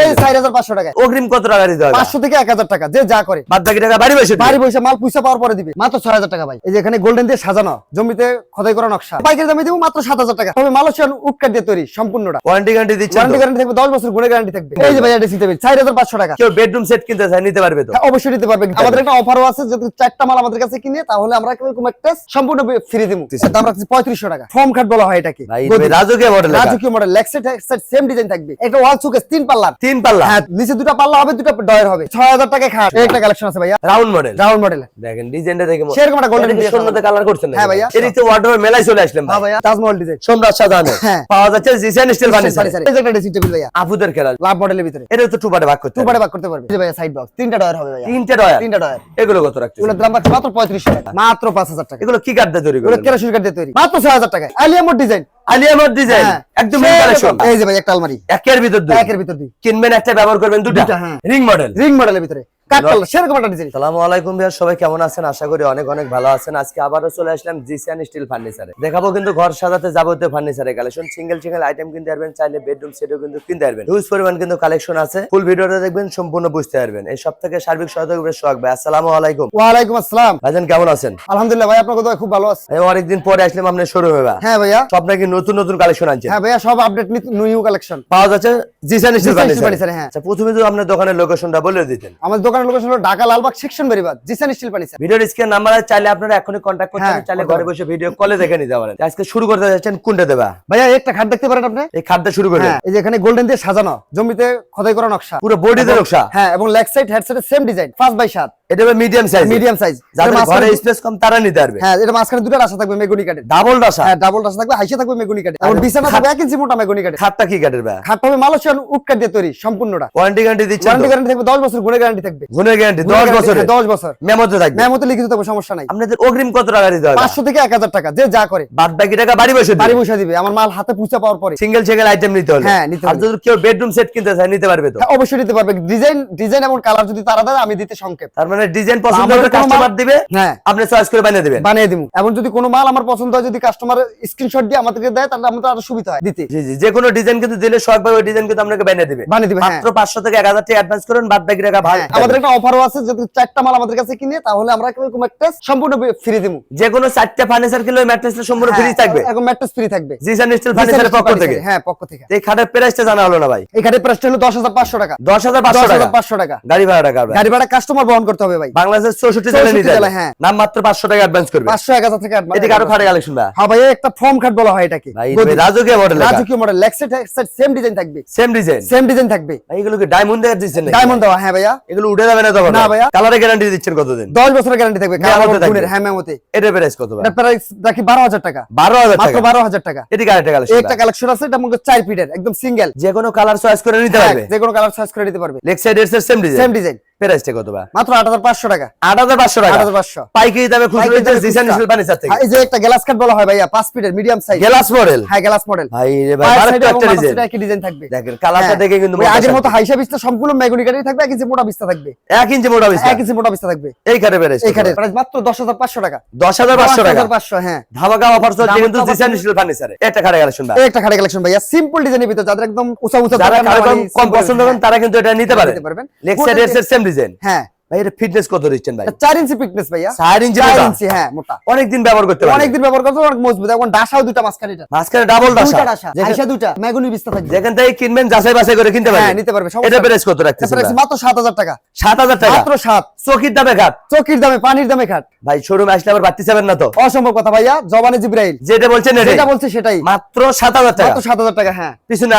এই চার হাজার পাঁচশো টাকা অগ্রিম কত টাকা দিতে হবে? পাঁচশো থেকে এক হাজার টাকা যে যা করে। বাদ বাকি টাকা বাড়ি বসে বাড়ি পয়সা মাল পয়সা পাওয়ার পরে দিবে। মাত্র ছয় হাজার টাকা ভাই। এই যে এখানে গোল্ডেন দিয়ে সাজানো জমিতে খোদাই করা নকশা। বাইকের দামে দিব মাত্র সাত হাজার টাকা। তবে মালয়েশিয়ান উটকাট দিয়ে তৈরি সম্পূর্ণটা। ওয়ারেন্টি গ্যারান্টি দিচ্ছেন ওয়ারেন্টি গ্যারান্টি থাকবে দশ বছর গুণে গ্যারান্টি থাকবে। এই যে ভাই এটা সিতে চার হাজার পাঁচশো টাকা। কেউ বেডরুম সেট কিনতে চায় নিতে পারবে তো? হ্যাঁ, অবশ্যই নিতে পারবে। আমাদের একটা অফারও আছে যদি চারটা মাল আমাদের কাছে কিনে তাহলে আমরা এরকম একটা সম্পূর্ণ ফ্রি দিব দাম রাখছি পঁয়ত্রিশশো টাকা। ফর্ম খাট বলা হয় এটাকে। রাজকীয় মডেল রাজকীয় মডেল লেক্সেট সেম ডিজাইন থাকবে। একটা ওয়াল সুকেস তিন পাল্লার। তিন পাল্লা। হ্যাঁ নিচে দুটো পাল্লা হবে দুটো ডয়ের হবে। ছয় হাজার টাকা খাট একটা কালেকশন আছে ভাইয়া। রাউন্ড মডেল রাউন্ড মডেল দেখেন ডিজাইনটা দেখে সেরকম একটা কি কালার করছেন হ্যাঁ ভাইয়া। এর তো ওয়ার্ডরোবের মেলায় চলে আসলাম হ্যাঁ ভাই। ভাইয়া তাজমহল ডিজাইন সম্রাট শাহজাহান হ্যাঁ। পাওয়া যাচ্ছে জিসান স্টিল ফার্নিচার এই যে একটা ড্রেসিং টেবিল ভাইয়া। আপুদের খেলা। লাভ মডেলের ভিতরে। এটা তো টু পার্টে ভাগ করতে টু হবে। পারে ভাগ করতে পারবে। এই ভাইয়া সাইড বক্স তিনটা ডয়ার হবে ভাইয়া। তিনটে ডয়ার? তিনটা ডয়ার। এগুলো কত রাখছে এগুলোর দাম মাত্র পঁয়ত্রিশশো টাকা। মাত্র পাঁচ হাজার টাকা। এগুলো কি কাঠ দিয়ে তৈরি এগুলো করবেন কেরাসিন কাঠ দিয়ে তৈরি। মাত্র ছয় হাজার টাকা আলিয়ামোর ডিজাইন আলিয়ামত ডিজাইন একদম নিউ কালেকশন এই যে ভাই একটা আলমারি। একের ভিতর দুই। একের ভিতর দুই। কিনবেন একটা ব্যবহার করবেন দুটা হ্যাঁ। রিং মডেল রিং মডেলের ভিতরে। সেরকম একটা ডিজাইন সালামু আলাইকুম ভাইয়া সবাই কেমন আছেন? আশা করি অনেক অনেক ভালো আছেন। আজকে আবারও চলে আসলাম জিসিয়ান স্টিল ফার্নিচারে দেখাবো কিন্তু ঘর সাজাতে যাবতীয় ফার্নিচারের কালেকশন সিঙ্গেল সিঙ্গেল আইটেম কিনতে পারবেন চাইলে বেডরুম সেটও কিন্তু কিনতে পারবেন। হিউজ পরিমাণ কিন্তু কালেকশন আছে। ফুল ভিডিওটা দেখবেন সম্পূর্ণ বুঝতে পারবেন। এই সব থেকে সার্বিক সহায়তা করবে সোহাগ ভাই। আসসালামু আলাইকুম। ওয়ালাইকুম আসসালাম। ভাইজান কেমন আছেন? আলহামদুলিল্লাহ ভাই আপনার কথা খুব ভালো আছে। আমি অনেকদিন পরে আসলাম আপনার শোরুমে বা হ্যাঁ ভাইয়া। সব নাকি নতুন নতুন কালেকশন আনছেন? হ্যাঁ ভাইয়া সব আপডেট নিউ কালেকশন পাওয়া যাচ্ছে জিসান স্টিল ফার্নিচার হ্যাঁ। আচ্ছা প্রথমে তো আপনার দোকানের লোকেশনটা বলে দিতেন। আমাদের দোকানের লোকেশন হলো ঢাকা লালবাগ সেকশন বেরিবাদ জিসান স্টিল ভিডিওর স্ক্রিন নাম্বার আছে চাইলে আপনারা এখনই কন্ট্যাক্ট করতে হ্যাঁ, পারেন চাইলে ঘরে বসে ভিডিও কলে দেখে নিতে পারেন। আজকে শুরু করতে যাচ্ছেন কোনটা দেবা? ভাইয়া একটা খাট দেখতে পারেন আপনি? এই খাদ্য শুরু করে হ্যাঁ এই যে এখানে গোল্ডেন দিয়ে সাজানো জমিতে খোদাই করা নকশা। পুরো বডিতে নকশা? হ্যাঁ এবং leg side head side same design পাঁচ বাই সাত। এটা মিডিয়াম সাইজ মিডিয়াম সাইজ যাদের ঘরে স্পেস কম তারা নিতে পারবে। হ্যাঁ এটা মাঝখানে দুটো রাস্তা থাকবে মেগুনি কাঠের। ডাবল ডাসা হ্যাঁ ডাবল রাস্তা থাকবে হাইসে থাকবে মেগুনি কাঠের। এবং বিছানা থাকবে এক ইঞ্চি মোটা মেগুনি কাঠের। খাটটা কি কাটের ভাই? খাট হবে মালয়েশিয়ান উটকাট দিয়ে তৈরি সম্পূর্ণটা। ওয়ারেন্টি গ্যারান্টি ওয়ারেন্টি গ্যারান্টি থাকবে দশ বছর গুণে গ্যারান্টি থাকবে। গুণের গ্যারান্টি 10 বছরের। দশ বছর। মেমোতে থাকবে। মেমোতে লিখিত থাকবে সমস্যা নাই। আপনাদের অগ্রিম কত টাকা দিতে হবে? পাঁচশো থেকে এক হাজার টাকা যে যা করে। বাদ বাকি টাকা বাড়ি বসে বাড়ি বসে দিবে। আমার মাল হাতে পুষা পাওয়ার পরে। সিঙ্গেল সিঙ্গেল আইটেম নিতে হলে। হ্যাঁ, নিতে আর যদি কেউ বেডরুম সেট কিনতে চায় নিতে পারবে তো? হ্যাঁ, অবশ্যই দিতে পারবে। ডিজাইন ডিজাইন এবং কালার যদি তারা দেয় আমি দিতে সংক্ষেপ। তার মানে ডিজাইন পছন্দ আমাদের হলে কোনো কাস্টমার মাল- দিবে? হ্যাঁ। আপনি চয়েস করে বানিয়ে দিবেন। বানিয়ে দিব। এবং যদি কোনো মাল আমার পছন্দ হয় যদি কাস্টমার স্ক্রিনশট দিয়ে আমাদেরকে দেয় তাহলে আমাদের আরও সুবিধা হয় দিতে। জি জি যে কোনো ডিজাইন কিন্তু দিলে ভাই ওই ডিজাইন কিন্তু আপনাকে বানিয়ে দিবে। বানিয়ে দিবে মাত্র পাঁচশো থেকে এক হাজার টাকা অ্যাডভান্স করুন বাদ বাকি টাকা ভাই হ্যাঁ, আমাদের একটা অফারও আছে যদি চারটা মাল আমাদের কাছে কিনে তাহলে আমরা এরকম একটা সম্পূর্ণ ফ্রি দিব যে কোনো চারটা ফার্নিচার কিলো ম্যাট্রেসটা সম্পূর্ণ ফ্রি থাকবে? ম্যাট্রেস ফ্রি থাকবে। জিসান স্টিল ফার্নিচারের পক্ষ থেকে? হ্যাঁ পক্ষ থেকে। এই খাটের প্রাইসটা জানা হলো না ভাই। এখানে প্রাইসটা হলো দশ হাজার পাঁচশো টাকা। দশ হাজার পাঁচশো দশ টাকা হাজার পাঁচশো টাকা। গাড়ি ভাড়া টাকা গাড়ি ভাড়া কাস্টমার বহন করতে হবে ভাই। বাংলাদেশের চৌষট্টি 64 জেলা নিতে হ্যাঁ। নাম মাত্র পাঁচশো টাকা অ্যাডভান্স করবে। হাজার থেকে এদিকে আরও খাটে কালেকশন ভাই। হ্যাঁ ভাই একটা ফর্ম খাট বলা হয় এটাকে। ভাই। রাজকীয় মডেল রাজকীয় মডেল লেক্সেট সেম ডিজাইন থাকবে। সেম ডিজাইন সেম ডিজাইন থাকবে। এইগুলো কি ডায়মন্ড দিচ্ছেন ডায়মন্ড দেওয়া হ্যাঁ ভাইয়া। এগুলো উঠে যাবে না তো না। ভাইয়া। কালারে গ্যারান্টি দিচ্ছেন কতদিন? দশ বছরের গ্যারান্টি থাকবে। হ্যাঁ মেমোতে এটা প্রাইস কত ভাই? এটা প্রাইস রাখি বারো হাজার টাকা। মাত্র কালেকশন একটা কালেকশন আছে এটা মনে চার ফিটের একদম সিঙ্গেল যে কোনো কালার চয়েস করে নিতে পারবে? যে কোনো কালার চয়েস করে নিতে পারবে। লেগ সাইড এর সেম সেম ডিজাইন ডিজাইন প্রাইসটা কত ভাই? মাত্র আট হাজার পাঁচশো টাকা। আট হাজার পাঁচশো আট টাকা হাজার পাঁচশো। পাইকারি দামে খুচরো পাইকারি জিসান খুচরা। স্টিল ফার্নিচার হ্যাঁ, এই যে একটা গ্লাস কাট বলা হয় ভাইয়া পাঁচ ফিটের মিডিয়াম সাইজ গ্লাস মডেল হ্যাঁ গ্লাস মডেল ভাই রে ভাই আরেকটা একটা ডিজাইন একই ডিজাইন থাকবে। দেখেন কালারটা হ্যাঁ, দেখে কিন্তু আগের মতো হাইসা বিস্তা সম্পূর্ণ মেগুনি কাঠের থাকবে এক ইঞ্চি মোটা বিস্তা থাকবে। এক ইঞ্চি মোটা বিস্তার। এক ইঞ্চি মোটা বিস্তা থাকবে। এই খাটে প্রাইস এখানে প্রাইস মাত্র দশ হাজার পাঁচশো টাকা। দশ হাজার পাঁচশো টাকা। পাঁচশো হ্যাঁ। ধামাকা অফার চলছে কিন্তু জিসান চলছে। ফার্নিচারে একটা খাটে কালেকশন ভাই। একটা খাটে কালেকশন ভাইয়া সিম্পল ডিজাইনের ভিতরে যাদের একদম উঁচা উঁচা যারা দোকান কারও বাড়ি, কম- কম পছন্দ করেন হ্যাঁ, তারা কিন্তু এটা নিতে পারে। সেম ডিজাইন হ্যাঁ। ভাই এটা ফিটনেস কত দিচ্ছেন ভাই? এটা ইঞ্চি পিকনেস ভাইয়া। চার ইঞ্চি চার ইঞ্চি হ্যাঁ মোটা। অনেকদিন ব্যবহার করতে পারবে অনেকদিন ব্যবহার করতে অনেক মজবুত। এখন ডাসাও দুটা মাঝখানে এটা। ডাবল ডাসা দুইটা ডাসা। আইসা দুটা মেগুনি বিস্তা থাকবে। যেখান থেকে কিনবেন যাচাই বাছাই করে কিনতে হ্যাঁ নিতে পারবে এটা প্রাইস কত রাখতেছেন প্রাইস মাত্র সাত হাজার টাকা। সাত হাজার টাকা? মাত্র সাত। চকির দামে ঘাট? চকির দামে পানির দামে খাট ভাই শোরুমে আসলে আবার বাড়তি যাবেন না তো? অসম্ভব কথা ভাইয়া জবানে জিব্রাইল। যেটা বলছেন যেটা বলছে সেটাই। মাত্র সাত হাজার টাকা। মাত্র সাত হাজার টাকা হ্যাঁ। পিছনে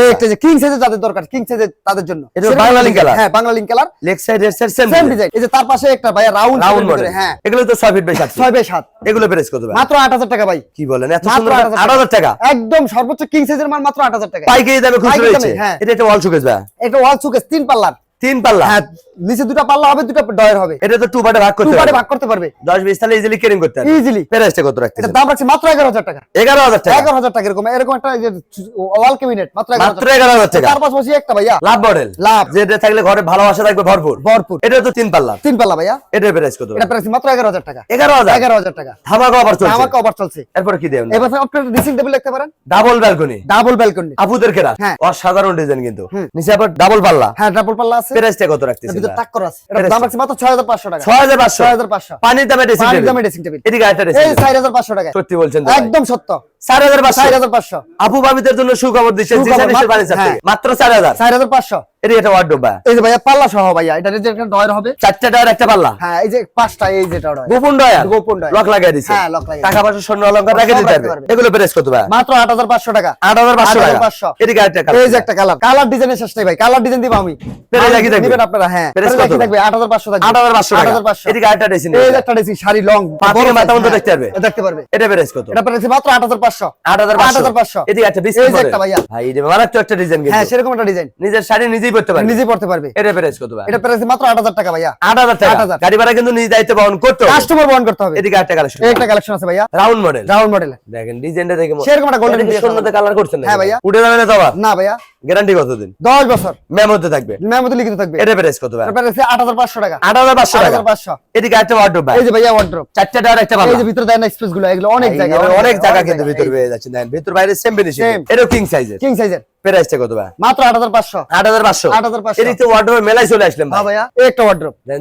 এই একটা যে কিং সাইজের যাদের দরকার কিং সাইজের তাদের জন্য। এটা বাংলা color? হ্যাঁ Bangla link colour leg side এর সেম সেম ডিজাইন এই যে তার পাশে একটা রাউন্ড রাউন্ড মডেল হ্যাঁ। এগুলো তো ফিট বাই বাই এগুলো প্রাইস কত ভাই মাত্র আট হাজার টাকা ভাই। কি বলেন এত সুন্দর 8,000 আট হাজার টাকা। একদম সর্বোচ্চ কিং সাইজের মাল মাত্র আট হাজার টাকা। পাইকারি দামে খুচরো রয়েছে। হ্যাঁ। এটা একটা ওয়াল শোকেস ভাই। এটা ওয়াল সুকেস তিন পাল্লার। তিন পাল্লা। হ্যাঁ নিচে দুটো পাল্লা হবে দুটো ডয়ের হবে। এটা তো টু পার্টে ভাগ টু করতে পার্টে ভাগ করতে পারবে। দশ বিশ তাহলে ইজিলি কেরিং করতে পারবে ইজিলি প্রাইসটা কত এটা দাম রাখছি মাত্র এগারো হাজার টাকা। এগারো হাজার টাকা। এগারো হাজার টাকা এরকম এরকম একটা ওয়াল ক্যাবিনেট মাত্র এগারো মাত্র এগারো হাজার টাকা। তার পাশাপাশি একটা ভাইয়া। Love model love. যেটা থাকলে ঘরে ভালোবাসা থাকবে ভরপুর। ভরপুর। এটা তো তিন পাল্লা। তিন পাল্লা ভাইয়া। এটার প্রাইস কত? এটা প্রাইস মাত্র এগারো হাজার টাকা। এগারো হাজার? এগারো হাজার টাকা। ধামাকা অফার চলছে। অফার চলছে। এরপর কি দেবেন? এবার ড্রেসিং টেবিল দেখতে পারেন। ডাবল ব্যালকনি ডাবল ব্যালকনি আপুদের কেরা হ্যাঁ। অসাধারণ ডিজাইন কিন্তু। নিচে আবার ডাবল পাল্লা। হ্যাঁ ডাবল পাল্লা আছে। প্রাইসটা কত রাখতেছেন ভিতরে টাক করা আছে। এটা দাম আছে মাত্র ছয় হাজার পাঁচশো টাকা। ছয় হাজার পাঁচশো? ছয় হাজার পাঁচশো। পানির দামে ড্রেসিং পানির টেবিল দামে ড্রেসিং টেবিল এদিকে আরেকটা এই ড্রেসিং চার হাজার পাঁচশো টাকা সত্যি বলছেন একদম সত্য। পাঁচশো। চার হাজার পাঁচশো। আপু ভাবিদের জন্য সুখবর দিচ্ছেন মাত্র- ফার্নিচার হ্যাঁ। থেকে মাত্র চার হাজার। চার হাজার পাঁচশো। এটি এটা ওয়ার্ড ডোবা এই যে ভাইয়া পাল্লা সহ ভাইয়া এটা যে একটা ডয়ের হবে? চারটা টায়ার একটা পাল্লা। হ্যাঁ এই যে পাঁচটা এই যেটা ডয়ের গোপন ডয়ার গোপন ডয়ার। লক লাগিয়ে দিছে। হ্যাঁ, lock লাগিয়ে টাকা পয়সা স্বর্ণ অলংকার রেখে দিতে পারবে। এগুলো প্রেস মাত্র 8,500 এই যে একটা কালার। কালার ডিজাইনের শেষ নেই ভাই। কালার ডিজাইন দিব আমি। পেরে রাখি থাকবে। দিবেন আপনারা হ্যাঁ। পেরে পেরে থাকবে। আট হাজার পাঁচশো আট হাজার পাঁচশো টাকা। 8,500 এদিকে আরেকটা ড্রেসিং এই যে একটা ড্রেসিং শাড়ি লং মাথা পর্যন্ত দেখতে পারবে। দেখতে পারবে। এটা প্রেস কত এটা প্রাইস মাত্র আট হাজার পাঁচশো। আট হাজার আট হাজার পাঁচশো। এদিকে বিস্কুট একটা ভাইয়া। ভাই এটা মারাত্মক একটা ডিজাইন হ্যাঁ সেরকম একটা ডিজাইন নিজের শাড়ি নিজেই পরতে পারবে? নিজে পড়তে পারবে। এটা প্রেস কত ভাই? এটা প্রাইস মাত্র আট হাজার টাকা ভাইয়া। আট হাজার টাকা। গাড়ি ভাড়া কিন্তু নিজ দায়িত্ব বহন করতে হবে। কাস্টমার বহন করতে হবে। এদিকে একটা কালেকশন একটা কালেকশন আছে ভাইয়া। রাউন্ড মডেল রাউন্ড মডেল দেখেন ডিজাইনটা দেখে সেরকম একটা golden এটা কি দিয়ে শূন্যতে সাজানো। কালার করছেন হ্যাঁ ভাইয়া। উঠে যাবে না তো না ভাইয়া। গ্যারান্টি কতদিন? দশ বছর। ম্যাম থাকবে। ম্যাম লিখিত থাকবে। এটা প্রাইস কত ভাই? প্রাইস আট হাজার পাঁচশো টাকা। আট পাঁচশো টাকা। হাজার পাঁচশো। এদিকে একটা ওয়ার্ডরোব ভাই। এই যে ভাইয়া ওয়ার্ড্রপ চারটা একটা ভালো এই যে ভিতরে স্পেসগুলো এগুলো অনেক জায়গা অনেক জায়গা কিন্তু ভিতর। পেয়ে যাচ্ছে দেখেন ভিতর বাইরে সেম এটা কিং সাইজের কিং সাইজের প্রাইসটা কত ভাই? মাত্র আট হাজার পাঁচশো। আট হাজার পাঁচশো। 8,500 এদিক তো ওয়ার্ডরোব মেলায় চলে আসলাম হ্যাঁ ভাই ভাইয়া এই একটা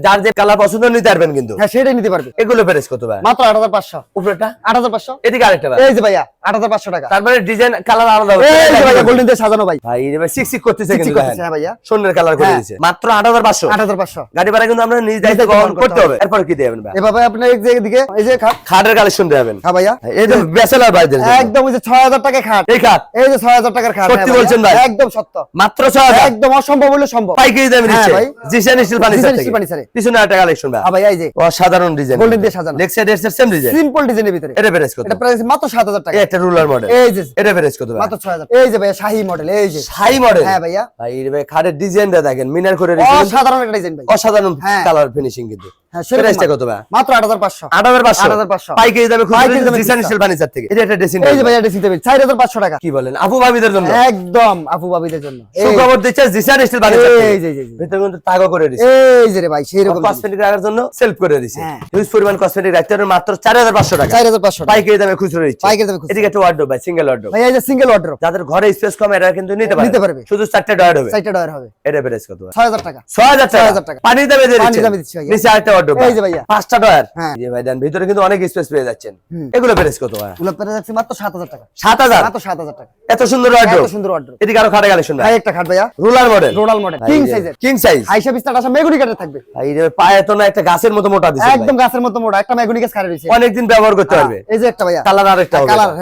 যার যে কালার পছন্দ নিতে পারবেন কিন্তু। হ্যাঁ সেটাই নিতে পারবে। এগুলো প্রাইস কত ভাই? মাত্র আট হাজার পাঁচশো। উপরেটা আট হাজার পাঁচশো। এদিকে আরেকটা ভাই। এই যে ভাইয়া আট হাজার পাঁচশো টাকা। তারপরে ডিজাইন কালার আলাদা এই যে ভাইয়া গোল্ডেন দিয়ে সাজানো ভাই। ভাই সিক সিক করতেছে কিন্তু হ্যাঁ ভাইয়া। সোনের কালার করে হ্যাঁ। দিয়েছে। মাত্র আট হাজার পাঁচশো। আট হাজার পাঁচশো। গাড়ি ভাড়া কিন্তু আমরা নিজ দায়িত্ব বহন করতে হবে। এরপর কি দেবেন ভাই? এভাবে আপনি এই যে এদিকে এই যে খাটের কালেকশন দেবেন। হ্যাঁ ভাইয়া। এই যে ব্যাচেলার ভাইদের। একদম ওই যে ছয় হাজার টাকা খাট। এই খাট? এই যে ছয় হাজার টাকার খাট। সত্যি হ্যাঁ বলছেন ভাই? একদম সত্য। মাত্র ছয় হাজার? একদম অসম্ভব হলে সম্ভব। পাইকারি দামে হ্যাঁ নিচ্ছে। ভাই। জিসান স্টিল ফার্নিচার জিসান থেকে। স্টিল ফার্নিচারে। পিছনে একটা কালেকশন ভাই। হ্যাঁ ভাইয়া এই যে। অসাধারণ ডিজাইন গোল্ডেন দিয়ে সাজানো। এর সেম ডিজাইন সিম্পল ডিজাইনের ভিতরে। এটা প্রাইস কত? এটা প্রাইস মাত্র সাত হাজার টাকা। এই একটা রুলার মডেল এই যে। এটা প্রাইস কত ভাই? মাত্র ছয় হাজার। এই যে ভাইয়া শাহী মডেল এই যে। মডেল হ্যাঁ ভাইয়া। ভাই ভাই খাটের ডিজাইনটা দেখেন মিনার করে অসাধারণ একটা ডিজাইন ভাই। অসাধারণ হ্যাঁ। কালার ফিনিশিং কিন্তু। হ্যাঁ মাল। কত ভাই? মাত্র আট হাজার পাঁচশো। আট হাজার পাঁচশো। 8,500 পাইকারি দামে জিসান খুচরা। স্টিল ফার্নিচার থেকে। এটা একটা এই যে ভাইয়া ড্রেসিং টেবিল চার হাজার পাঁচশো টাকা। কি বলেন? আপু ভাবিদের জন্য? একদম আপু বাবিদের জন্য। সুখবর দিচ্ছে জিসান স্টিল ফার্নিচার এই যে এই যে, এই যে। ভিতরে কিন্তু তাগো করে দিচ্ছে এই যে রে ভাই সেই রকম কসমেটিক রাখার জন্য সেলফ করে দিছে। হ্যাঁ। হিউজ পরিমাণ কসমেটিক রাখতে পারবেন মাত্র চার হাজার পাঁচশো টাকা। চার হাজার পাঁচশো পাইকারি দামে খুচরো দিচ্ছে। পাইকারি দামে এদিকে একটা ওয়ার্ডরোব ভাই সিঙ্গেল ওয়ার্ডরোব ভাই এই যে সিঙ্গেল অর্ডার যাদের ঘরে স্পেস কম এরা কিন্তু নিতে পারে নিতে পারবে। শুধু চারটে ডয়ার হবে। চারটা ডয়ার হবে। এটা প্রাইস কত? ভাই? ছয় হাজার টাকা। ছয় হাজার টাকা। 6,000 টাকা। পানির দামে দিয়ে পানির দামে দিচ্ছি ভাইয়া। নিচে আরেকটা ওয়ার্ডরোব এই যে ভাইয়া। পাঁচটা ডয়ার। হ্যাঁ। ভাই দেন ভিতরে কিন্তু অনেক স্পেস পেয়ে যাচ্ছেন। এগুলো প্রাইস কত ভাই মাত্র হাজার টাকা। সাত হাজার? মাত্র সাত হাজার টাকা। এত সুন্দর ওয়ার্ডরোব এত সুন্দর অর্ডার এদিকে আরও খাটে কালেকশন ভাই ভাই একটা খাট ভাইয়া। রুলার মডেল রোডাল মডেল কিং সাইজের কিং সাইজ আইসা বিস্তার আসা মেগুনি কাঠের থাকবে। ভাই পায়ে তো না একটা গাছের মতো মোটা দিছে একদম গাছের মতো মোটা একটা মেগুনি গাছ খাড়া রয়েছে। অনেকদিন ব্যবহার করতে পারবে। হ্যাঁ, এই যে একটা ভাইয়া। কালার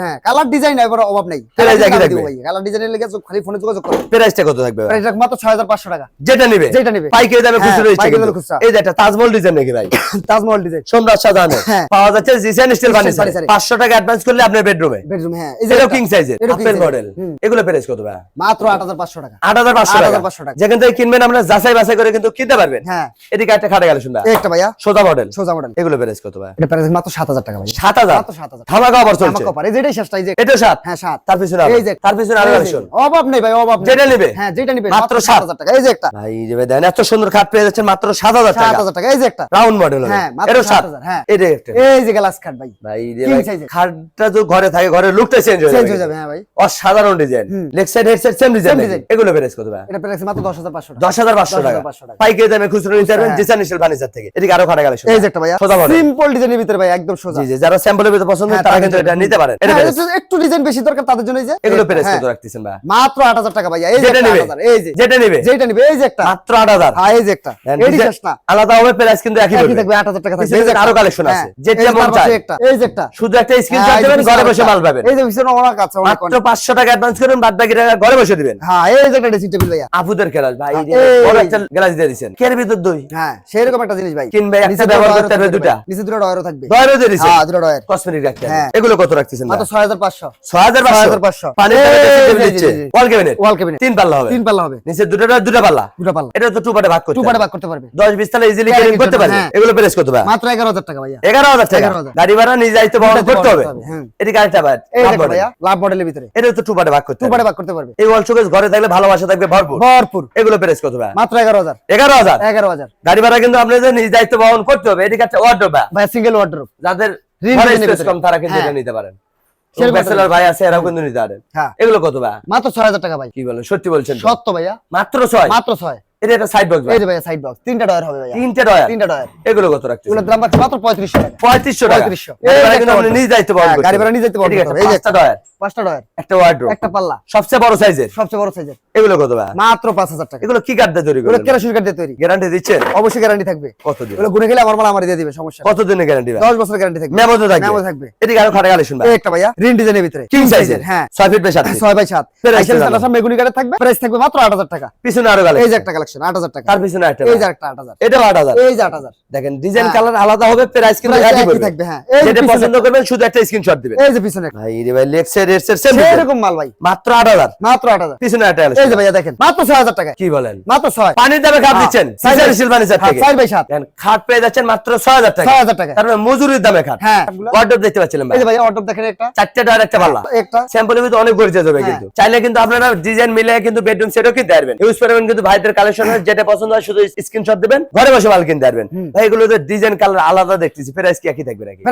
হ্যাঁ কালার ডিজাইন এবার অভাব নেই। Price একই থাকবে। কালার ডিজাইনের লেগে খালি ফোনে যোগাযোগ করো। প্রাইসটা কত থাকবে? প্রাইস মাত্র ছয় হাজার পাঁচশো টাকা। যেটা নিবে? যেটা নিবে। পাইকারি দামে হ্যাঁ, পাইকারি দামে খুচরা। এই যে একটা তাজমহল ডিজাইন নাকি ভাই? তাজমহল ডিজাইন শাহজাহানের হ্যাঁ। পাওয়া যাচ্ছে জিসান স্টিল ফার্নিচার 500 টাকা অ্যাডভান্স করলে আপনার বেডরুমে বেডরুম? হ্যাঁ। এই এটাও কিং সাইজের আপেল মডেল এগুলো প্রাইস কত ভাই মাত্র আট হাজার পাঁচশো টাকা। 8500 টাকা। 8,500 টাকা। যেখান থেকে কিনবেন আমরা যাচাই বাছাই করে কিন্তু কিনতে পারবেন। হ্যাঁ। এদিকে একটা খাটে কালেকশন ভাই একটা ভাইয়া। সোজা মডেল সোজা মডেল এগুলো প্রাইস কত ভাই এটা প্রাইস মাত্র সাত হাজার টাকা ভাই 7000 মাত্র 7,000 ধামাকা অফার চলছে। এই যেটাই শেষটা এই যে এটা সাত? হ্যাঁ সাত। তার পিছনে এই যে তার পিছনে আরও এই কালেকশন অভাব নেই ভাই অভাব নেই। যেটা নিবে? হ্যাঁ যেটা নিবে। মাত্র মাত্র সাত। সাত হাজার টাকা। এই যে একটা। ভাই রে ভাই দেন এত সুন্দর খাট পেয়ে যাচ্ছেন মাত্র 7000 সাত টাকা। হাজার টাকা। এই যে একটা। রাউন্ড মডেল হ্যাঁ, মাত্র এটা 7,000 হ্যাঁ। এটা একটা। এই যে গ্লাস খাট ভাই। ভাই খাটটা তো ঘরে থাকে ঘরের লুকটা চেঞ্জ হয়ে চেঞ্জ যাবে হয়ে যাবে হ্যাঁ ভাই। অসাধারণ design leg side head side same design এগুলো প্রাইস কত ভাই? এটা প্রাইস মাত্র দশ হাজার পাঁচশো টাকা। দশ হাজার পাঁচশো টাকা। 10,500 টাকা। পাইকারি দামে খুচরো নিতে পারবেন হ্যাঁ। জিসান নিশিল ফার্নিচার থেকে। এদিকে আরও খাটা কালেকশন এই যে একটা ভাইয়া সিম্পল ডিজাইনের ভিতরে ভাই একদম সোজা। জি জি যারা স্যাম্পলের ভিতরে পছন্দ হ্যাঁ, তারা কিন্তু এটা নিতে পারেন। এটা হ্যাঁ, একটু- একটু ডিজাইন বেশি দরকার তাদের জন্য এই যে। এগুলো এই- প্রাইস হ্যাঁ, কত রাখতেছেন ভাই? মাত্র আট হাজার টাকা ভাইয়া এই যে যেটা নিবে। 8,000, এই যে। যেটা নিবে। যেটা নিবে এই যে একটা। মাত্র আট হাজার। হ্যাঁ এই যে একটা। এডি শেষ না আলাদা হবে প্রাইস কিন্তু একই। থাকবে আট হাজার টাকা থাকবে। এই যে আরও। কালেকশন আছে। যেটা মন চায়। এই যে একটা। শুধু একটা স্ক্রিনশট এই যে দেবেন ঘরে বসে। মাল পাবেন। এই যে পিছনে অনেক আছে মাত্র অনেক। পাঁচশো টাকা অ্যাডভান্স করুন বাদ বাকি টাকা ঘরে বসে দিবেন। হ্যাঁ এই যে একটা ড্রেসিং টেবিল ভাইয়া। আপুদের গ্লাস ভাই বড় একটা গ্লাস দিয়ে কের ভিতর দই? হ্যাঁ সেরকম একটা জিনিস ভাই। কিনবে একটা ব্যবহার করতে ডয়ারও দুটা। নিচে দুটো ডয়ারও থাকবে। দয়ারও দিয়ে দিচ্ছেন হ্যাঁ দুটো ডয়ার কসমেটিক রাখতে হ্যাঁ। এগুলো কত রাখতেছেন মাত্র ছয় হাজার পাঁচশো। ছয় হাজার পাঁচশো? 6500 পানি দিচ্ছে। ওয়াল ক্যাবিনেট ওয়াল ক্যাবিনেট তিন পাল্লা হবে। তিন পাল্লা হবে। নিচে দুটো ডয়ার, দুটো পাল্লা। দুটো পাল্লা। এটা তো টু পার্টে ভাগ করতে টু পার্টে ভাগ করতে পারবে। দশ বিশ তালা ইজিলি Carry করতে পারবে হ্যাঁ। এগুলো প্রেস করতে পারবে মাত্র এগারো হাজার টাকা ভাইয়া। এগারো হাজার টাকা। গাড়ি ভাড়া নিজ দায়িত্ব বহন করতে হবে। করতে হবে, হ্যাঁ। এটি গাড়িটা বাদ লাভ দেখো মডেল। ভাইয়া লাভ মডেলের ভিতরে। এটা তো টু পার্টে ভাগ করতে টু পার্টে ভাগ করতে পারবে। এই ওয়াল শোকেস ঘরে থাকলে ভালোবাসা থাকবে ভরপুর। ভরপুর। এগুলো প্রেস করতে হবে মাত্র এগারো হাজার। এগারো হাজার? এগারো হাজার। গাড়ি ভাড়া কিন্তু আপনাদের নিজ দায়িত্ব বহন করতে হবে। এটি একটা ওয়ার্ডরোব ভাইয়া। সিঙ্গেল ওয়ার্ড্রোপ যাদের ঋণ ঘরে নিতে স্পেস কম তারা কিন্তু। এটা নিতে পারেন। ভাই আছে এরাও কিন্তু নিতে পারেন। এগুলো কত ভাই মাত্র ছয় হাজার টাকা ভাই। কি বলেন? সত্যি বলছেন সত্য ভাইয়া। মাত্র ছয়? মাত্র ছয়। এটা একটা সাইড বক্স এই যে ভাইয়া সাইড বক্স তিনটা ডয়ার হবে তিনটে ডয়ার। তিনটা ডয়ার। এগুলো কত রাখতে এগুলোর দাম মাত্র পঁয়ত্রিশশো টাকা। পঁয়ত্রিশশো টাকা। 3500 গাড়ি ভাড়া এই যাইতে একটা হ্যাঁ, করতে গাড়ি ভাড়া দায়িত্ব বহন একটা হবে। এই যে পাঁচটা ডয়ার। পাঁচটা ডয়ার একটা ওয়ার্ডরোব একটা পাল্লা। সবচেয়ে বড় সাইজের সবচেয়ে বড় সাইজের এগুলো কত ভাই? মাত্র পাঁচ হাজার টাকা। এগুলো কি কাঠ দিয়ে তৈরি এগুলো কেরাসিন কাঠ দিয়ে তৈরি। গ্যারান্টি দিচ্ছেন? অবশ্যই গ্যারান্টি থাকবে। কত দিন এগুলো গুনে গেলে আমার মাল আমার দিয়ে দিবে সমস্যা কত দিনের গ্যারান্টি ভাই? দশ গ্যারান্টি থাকবে। মেমো থাকবে? মেমো থাকবে। এদিকে আরও খাটা কালেকশন ভাই। একটা ভাইয়া রিন ডিজাইনের ভিতরে। কিং সাইজের হ্যাঁ। ছয় ফিট বেশ আছে ছয় বাই সাত। আইসেল জানাব। সাতাশা মেগুনি কাঠের থাকবে। প্রাইস থাকবে মাত্র আট হাজার টাকা। পিছনে আরও এই যে একটা কালেকশন আট হাজার টাকা। তার পিছনে একটা এই যে একটা আট হাজার। এটাও এই যে আট হাজার। দেখেন ডিজাইন হ্যাঁ। কালার আলাদা হবে প্রাইস কিন্তু একই একই থাকবে, হ্যাঁ। যেটা পছন্দ করবেন শুধু একটা স্ক্রিনশট দিবেন। এই যে পিছনে ভাই রে ভাই লেক্সের রেটসের সেম সেরকম মাল ভাই। মাত্র আট হাজার। মাত্র আট হাজার। পিছনে একটা এই যে ভাইয়া দেখেন মাত্র ছয় হাজার টাকা কি বলেন? মাত্র ছয়। পানির দামে খাপ দিচ্ছেন। হ্যাঁ, সিজার সিলভানি স্যার থেকে। ছয় বাই সাত। খাট পেয়ে যাচ্ছেন মাত্র ছয় হাজার টাকা ছয় হাজার টাকা তার মানে মজুরির দামে খাট। হ্যাঁ। ওয়ার্ডরোব দেখতে পাচ্ছিলেন ভাই। এই যে ভাইয়া অর্ডার দেখেন একটা। চারটে ডয়ার একটা পাল্লা। একটা। স্যাম্পলের ভিতরে অনেক গরিজা যাবে হ্যাঁ। কিন্তু চাইলে কিন্তু আপনারা ডিজাইন মিলে কিন্তু বেডরুম সেটও কিনতে পারবেন। ইউজ করবেন কিন্তু ভাইদের কালেকশন যেটা পছন্দ হয় শুধু স্ক্রিনশট দিবেন ঘরে বসে মাল কিনতে পারবেন। ভাই এগুলো ডিজাইন কালার আলাদা দেখতেছি। প্রাইস কি একই থাকবে নাকি?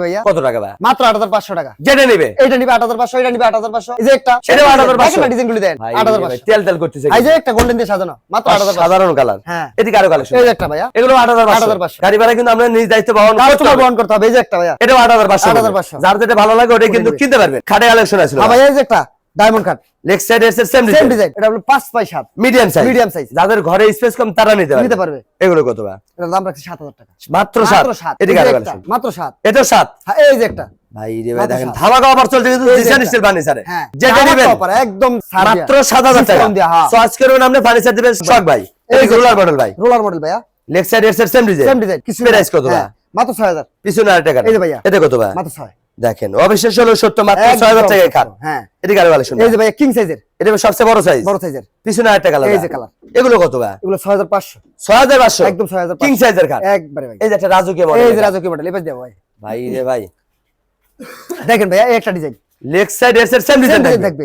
ভাইয়া। কত টাকা ভাই? মাত্র আট হাজার পাঁচশো টাকা। যেটা নিবে? এইটা নিবে আট হাজার পাঁচশো এটা নিবে আট হাজার পাঁচশো। এই যে একটা এটাও 8,500 ডিজাইন গুলি দেন আট হাজার পাঁচশো। তেল তেল করতেছে এই যে একটা গোল্ডেন দিয়ে সাজানো মাত্র আট হাজার পাঁচশো। সাধারণ কালার হ্যাঁ। এদিকে আরও কালেকশন এই যে একটা ভাইয়া। এগুলো আট হাজার 8,500 গাড়ি ভাড়া কিন্তু আমরা নিজ দায়িত্ব বহন করতে বহন করতে হবে এই যে একটা ভাইয়া। এটাও আট হাজার পাঁচশো 8,500 যার যেটা ভালো লাগে ওটাই কিন্তু কিনতে পারবেন খাটে কালেকশন আছে। ভাইয়া এই যে একটা ডায়মন্ড কাট লেগ সাইড এর সেম সেম ডিজাইন ডিজাইন এটা হলো পাঁচ বাই সাত। Medium size Medium size। যাদের ঘরে স্পেস কম তারা নিতে পারবে। নিতে পারবে। এগুলো কত ভাই? এটার দাম রাখছি সাত হাজার টাকা। মাত্র সাত। মাত্র সাত। এদিকে এই যে আরও একটা, কালেকশন মাত্র সাত। এটা সাত। হ্যাঁ এই যে একটা। ভাই রে ভাই দেখেন ধামাকা অফার চলছে কিন্তু জিসান স্টিল ফার্নিচারে হ্যাঁ যেটা নেবেন একদম মাত্র টাকা। হ্যাঁ। সস করবেন আপনি ফার্নিচার দিবেন শখ ভাই। এই রোলার মডেল ভাই। রোলার মডেল ভাইয়া। লেগ সাইড এর সেম ডিজাইন সেম ডিজাইন কিছু Price কত হ্যাঁ, মাত্র ছয় হাজার। পিছনে আরেকটা কাট এই যে ভাইয়া। এটা কত ভাই? মাত্র ছয়। দেখেন অবিশ্বাস হলো সত্য মাত্র একদম ছয় হাজার টাকায় হ্যাঁ। আরও এই যে ভাইয়া কিং সাইজের এটা সবচেয়ে বড় সাইজ বড় সাইজের পিছনে আরেকটা কালার এই যে কালার এগুলো কত ভাই? এগুলো ছয় হাজার পাঁচশো। ছয় হাজার পাঁচশো? একদম ছয় হাজার কিং সাইজের খাট একবারে ভাই। এই যে একটা রাজুকে এই যে মডেল রাজকীয় মডেল এবার দেবো ভাই। ভাই রে ভাই। দেখেন ভাইয়া একটা ডিজাইন লেগ সাইড এর সেম ডিজাইন থাকবে।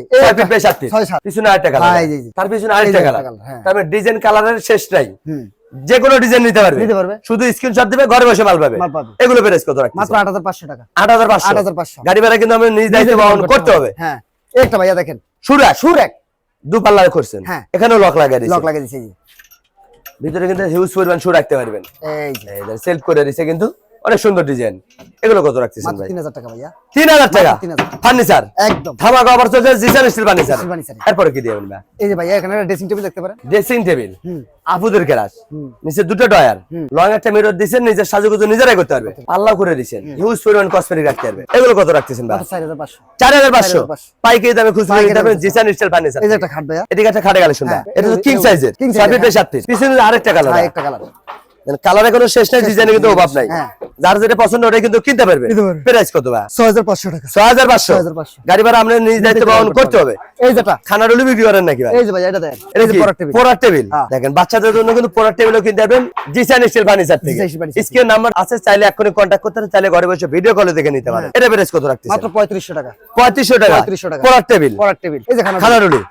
ফিট ছয় সাত। পিছনে আরেকটা কালার হ্যাঁ, তার পিছনে আরেকটা কালার। তারপরে ডিজাইন কালারের শেষ নাই। যে কোনো ডিজাইন নিতে পারবে। নিতে পারবে। শুধু স্ক্রিনশট দিবে ঘরে বসে মাল পাবে। এগুলো প্রাইস কত রাখছি মাত্র আট হাজার পাঁচশো টাকা। আট হাজার পাঁচশো। 8,500 গাড়ি ভাড়া কিন্তু আমরা নিজ দায়িত্ব বহন করতে হবে। হ্যাঁ। একটা ভাইয়া দেখেন। সুর এক দু পাল্লা করছেন। হ্যাঁ। এখানেও লক লাগাই দিয়েছে। লক লাগিয়ে যে। ভিতরে কিন্তু হিউজ পরিমাণ শু রাখতে পারবেন। এই যে। সেলফ করে দিছে কিন্তু। অনেক সুন্দর ডিজাইন এগুলো কত রাখতেছেন ভাই? তিন হাজার টাকা ভাইয়া। তিন হাজার টাকা? ফার্নিচার? একদম। ধামাকা অফার চলছে জিসান স্টিল ফার্নিচার। এরপরে কি দিবেন ভাই? এই যে ভাইয়া এখানে ড্রেসিং টেবিল দেখতে পারেন। ড্রেসিং টেবিল হুম। আপুদের কেরাস নিচে দুটো ডয়ার লং একটা মিরর দিচ্ছেন নিজের সাজুগুজু নিজেরাই করতে পারবে। আল্লাহ করে দিচ্ছেন হিউজ পরিমাণ কসমেটিক রাখতে পারবে। এগুলো কত রাখতেছেন ভাই? মাত্র চার হাজার পাঁচশো। চার হাজার পাঁচশো। 4,500 পাইকারি দামে খুচরো নিতে পারবেন। জিসান স্টিল ফার্নিচার এই যে একটা খাট ভাইয়া। এদিকে একটা খাটে কালেকশন হ্যাঁ, এটা কিং সাইজের বাই হ্যাঁ। সাত ফিট পিছনে আরেকটা কালার একটা কালার কালারে কোনো শেষ নাই ডিজাইনে কিন্তু অভাব নাই। হ্যাঁ। যার যেটা পছন্দ ওটাই কিন্তু কিনতে পারবে। প্রাইস কত ভাই? ছয় হাজার পাঁচশো টাকা। ছয় হাজার পাঁচশো। 6,500 গাড়ি ভাড়া আপনার নিজ দায়িত্ব বহন করতে হবে। এই যেটা খানা রুলি বিক্রি করেন নাকি ভাই? এই যে ভাইয়া এটা দেখেন। এটা কি? পোড়ার টেবিল। হ্যাঁ। দেখেন বাচ্চাদের জন্য কিন্তু পোড়ার টেবিলও কিনতে পারবেন। জিসান স্টিল ফার্নিচার থেকে। স্ক্রিন নাম্বার আছে চাইলে এখনই কন্ট্যাক্ট করতে পারেন চাইলে ঘরে বসে ভিডিও কলে দেখে নিতে পারেন। এটা প্রাইস কত রাখতেছেন? মাত্র পঁয়ত্রিশশো টাকা। পঁয়ত্রিশশো টাকা। 3500 টাকা। পোড়ার টেবিল। পরার টেবিল। এই যে খানা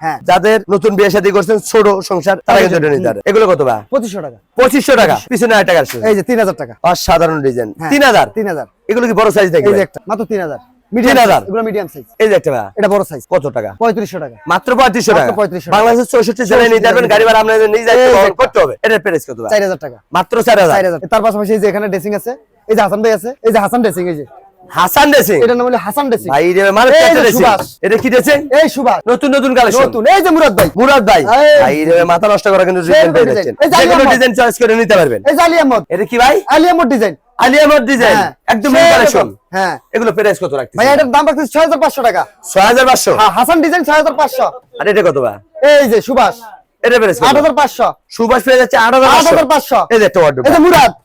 হ্যাঁ। যাদের নতুন বিয়ে শাদী করছেন ছোট সংসার তারা কিন্তু নিতে পারে। এগুলো কত ভাই? পঁচিশশো টাকা। পঁচিশশো টাকা। পিছনে আট টাকা এই যে তিন হাজার টাকা। অসাধারণ ডিজাইন হ্যাঁ। তিন হাজার? তিন হাজার। এগুলো কি বড় সাইজ এই দেখবে যে একটা মাত্র তিন হাজার। মিডিয়াম সাইজ এই যে একটা এটা বড় সাইজ কত টাকা? পঁয়ত্রিশশো টাকা। মাত্র টাকা? মাত্র 3500 বাংলাদেশের চৌষট্টি জেলায় নিতে পারবেন গাড়ি ভাড়া আপনাদের নিজ দায়িত্ব। করতে হবে। এটার প্রাইস কত ভাই? চার হাজার টাকা। মাত্র তার পাশাপাশি এই যে এখানে ড্রেসিং আছে এই যে হাসান ভাই আছে এই যে হাসান ড্রেসিং এই যে। হাসান ড্রেসিং। এটা নাম হলো হাসান ভাই এটা মানে কি এই সুভাষ। নতুন নতুন নতুন। এই যে মুরাদ ভাই। মুরাদ ভাই। ভাই মাথা নষ্ট করা কিন্তু ডিজাইন পেয়ে যাচ্ছেন। যে ডিজাইন চয়েস করে নিতে পারবেন। এই যে আলী আহমদ এটা কি ভাই? আলী আহমদ ডিজাইন আলী আহমদ ডিজাইন একদম কালেকশন হ্যাঁ। এগুলো প্রাইস কত রাখছেন ভাই এটার দাম 6500 টাকা। 6500 হ্যাঁ হাসান ডিজাইন 6500 আর এটা কত ভাই? এই যে সুভাষ। এটা প্রাইস 8500 সুভাষ পেয়ে যাচ্ছে 8500 এই যে এই যে মুরাদ।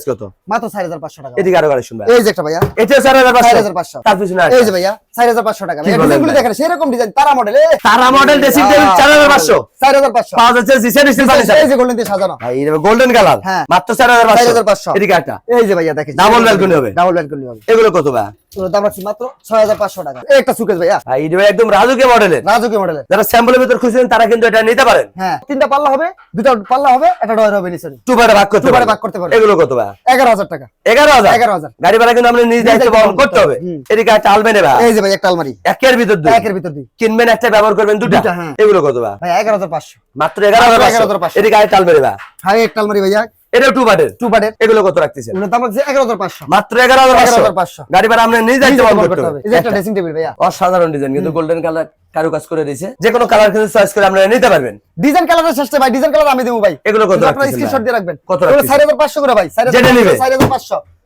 প্রাইস কত? মাত্র 4500 টাকা। এদিকে টাকা। ডিজাইন তারা মডেল তারা মডেল ড্রেসিং টেবিল 4500 4500 পাওয়া যাচ্ছে জিসের স্টিল ফার্নিচার এই এদিকে একটা। ভাইয়া দেখেন। ডাবল ব্যালকনি হবে। ডাবল ব্যালকনি হবে। এগুলো কত ভাই? দাম রাখছি মাত্র একটা যারা স্যাম্পলের ভিতর তারা কিন্তু এটা নিতে পারেন। হ্যাঁ, তিনটা পাল্লা হবে দুটা পাল্লা হবে এগুলো কত ভাই? এগারো হাজার টাকা। এগারো হাজার? এগারো হাজার। গাড়ি ভাড়া কিন্তু আমরা করতে হবে। এদিকে একটা আলমারি ভাই। এই যে আলমারি। একের ভিতর দুই। একের ভিতর দুই। কিনবেন একটা ব্যবহার করবেন দুটা হ্যাঁ। এগুলো কত ভাই? এগারো হাজার পাঁচশো। মাত্র এগারো হাজার এগারো হাজার পাঁচশো। এদিকে একটা আলমারি আলমারি ভাইয়া এগারো হাজার এগারো পাঁচশো। গাড়ি ভাড়া নিয়ে ভাইয়া। ডিজাইন কিন্তু গোল্ডেন কালার কাজ করে যে কোনো কালার কিন্তু করে নিতে পারবেন। ডিজাইন কালারের শেষে ভাই ডিজাইন কালার আমি দেবো ভাই। এগুলো কত রাখবেন। কত করে ভাই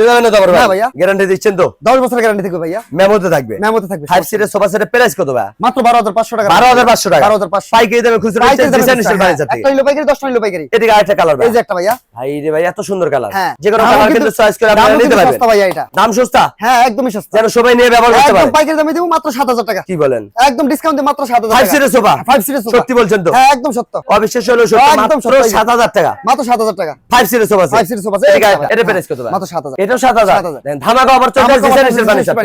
উঠে যাবে না তারপর গ্যারান্টি দিচ্ছেন তো? 10 বছরের গ্যারান্টি থাকবে ভাইয়া। মেমোতে থাকবে। মেমোতে থাকবে 5 সিটের সোফা সেটের প্রাইস কত ভাই? মাত্র 12500 টাকা। 12500 টাকা। 12500 পাইকারি দামে খুচরা ডিজাইন স্টাইল ভাই যাতে একটা হলো পাইকারি 10 হলো পাইকারি। এদিকে আরেকটা কালার এই যে একটা ভাইয়া। ভাই রে ভাই এত সুন্দর কালার হ্যাঁ। যে কোনো কালার কিন্তু চয়েস করে আপনি নিতে পারবেন। সস্তা ভাইয়া এটা। দাম সস্তা? হ্যাঁ একদমই সস্তা। যেন সবাই নিয়ে ব্যবহার করতে পারে। পাইকারি দামে দেব মাত্র 7000 টাকা। কি বলেন? একদম ডিসকাউন্টে মাত্র 7000 টাকা। ফাইভ সিটের সোফা 5 সিটের সোফা সত্যি বলছেন তো? হ্যাঁ একদম সত্য। অবিশ্বাস হলো সত্য। মাত্র 7000 টাকা। মাত্র 7000 টাকা। 5 সিটের সোফা 5 সিটের সোফা এটা প্রাইস কত ভাই? মাত্র 7000 এটা 7000 দেন ধামাকা অফার চলছে ডিজাইনের বানি স্যার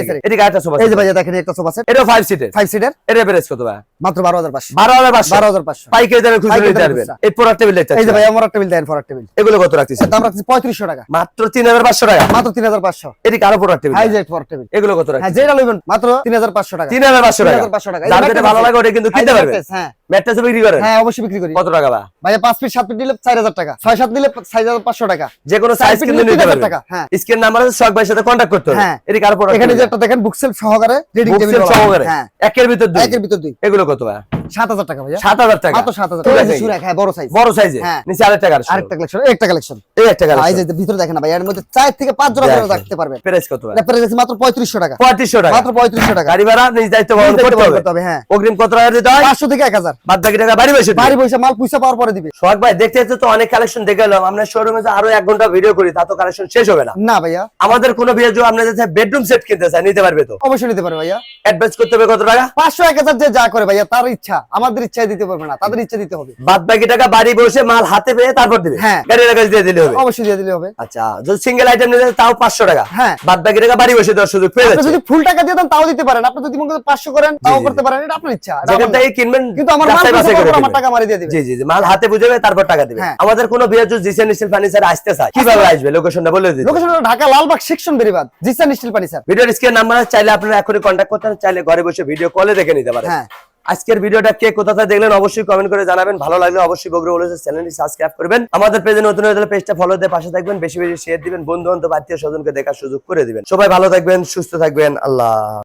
সোফা এই যে ভাই দেখেন একটা সোফা সেট এটা 5 সিটার 5 সিটার এর প্রাইস কত ভাই? মাত্র 12500 12500 12500 পাইকারি দরে খুচরা নিতে পারবেন। এই প্রোডাক্ট টেবিল দেখতে এই যে ভাই আমার টেবিল দেন প্রোডাক্ট টেবিল এগুলো কত রাখতেছি দাম রাখছি 3500 টাকা। মাত্র 3500 টাকা? মাত্র 3500 এটা কারও product table high jet table এগুলো কত রাখছি হ্যাঁ যেটা লইবেন মাত্র 3500 টাকা। 3500 টাকা। 3500 টাকা। যার ভালো লাগে ওটা কিন্তু কিনতে পারবেন। হ্যাঁ। ম্যাট্রেস বিক্রি করেন। হ্যাঁ অবশ্যই বিক্রি করি। কত টাকা ভাই? 5 পিস 7 পিস দিলে 4000 টাকা। 6 7 দিলে 4500 টাকা। যে কোনো সাইজ কিন্তু নিতে পারবেন। হ্যাঁ। নাম্বার আছে ভাইয়ের সাথে করতে হবে। হ্যাঁ। এদিকে এখানে যে একটা দেখেন সহকারে রিডিং টেবিল সহকারে। হ্যাঁ। একের ভিতর দুই। একের ভিতর দুই। এগুলো কত ভাই 7000 টাকা ভাই 7000 টাকা। 7000 হ্যাঁ, বড় সাইজ বড় সাইজে নিচে আরেকটা কালেকশন একটা কালেকশন এই একটা কালেকশন এই যে ভিতরে দেখেন ভাই এর মধ্যে 4 থেকে 5 জোড়া রাখতে পারবেন। প্রাইস কত ভাই? প্রাইস মাত্র 3500 টাকা। 3500 টাকা। মাত্র 3500 টাকা। গাড়ি ভাড়া নিজ দায়িত্ব বহন করতে হবে। হ্যাঁ। অগ্রিম কত টাকা দিতে হয়? 500 থেকে 1000 বাদ বাকি টাকা বাড়ি বসে বাড়ি বসে মাল পয়সা পাওয়ার পরে দিবে। শখ ভাই দেখতে তো অনেক কালেকশন দেখে গেলাম আমরা শোরুমে আরও 1 ঘণ্টা ভিডিও করি তা তো কালেকশন শেষ হবে না। না ভাইয়া? আমাদের কোন বিয়ে যদি বেডরুম সেট কিনতে নিতে পারবে তো? অবশ্যই নিতে পারবে ভাইয়া। অ্যাডভান্স করতে হবে কত টাকা? 500 1000 যে যা করে ভাইয়া তার ইচ্ছা আমাদের দিতে পারবে না তাদের ইচ্ছা দিতে হবে। বাদ বাকি টাকা বাড়ি বসে মাল হাতে পেয়ে তারপর দিবে? হ্যাঁ। দিয়ে দিলে হবে? অবশ্যই দিয়ে দিলে হবে। আচ্ছা যদি সিঙ্গেল আইটেম নিতে তাও 500 টাকা। হ্যাঁ। বাদ বাকি টাকা বাড়ি বসে দেওয়ার সুযোগ পেয়ে যদি ফুল টাকা দিয়ে দেন তাও দিতে পারেন। আপনি যদি মনে করেন 500 করেন তাও করতে পারেন এটা আপনার ইচ্ছা যখন তাই কিনবেন কিন্তু আমার মাল আমার টাকা মারি দিয়ে দিবে জি জি মাল হাতে বুঝাবে তারপর টাকা দিবে হ্যাঁ। আমাদের কোনো বিয়ে যদি ফার্নিচার আসতে চায় কীভাবে আসবে? লোকেশনটা বলে দিন লোকেশনটা ঢাকা লালবাগ সেকশন বেরিবাদ। জিসান স্টিল পানি স্যার। ভিডিওর স্ক্রিন নাম্বার চাইলে আপনারা এখনই কন্ট্যাক্ট করতে চাইলে ঘরে বসে ভিডিও কলে দেখে নিতে পারেন। হ্যাঁ। আজকের ভিডিওটা কে কোথা থেকে দেখলেন অবশ্যই কমেন্ট করে জানাবেন। ভালো লাগলে অবশ্যই বগুড়া বলেছে চ্যানেলটি সাবস্ক্রাইব করবেন। আমাদের পেজে নতুন হয়ে পেজটা ফলো দিয়ে পাশে থাকবেন বেশি বেশি শেয়ার দিবেন বন্ধু বান্ধব আত্মীয় স্বজনকে দেখার সুযোগ করে দিবেন। সবাই ভালো থাকবেন সুস্থ থাকবেন আল্লাহ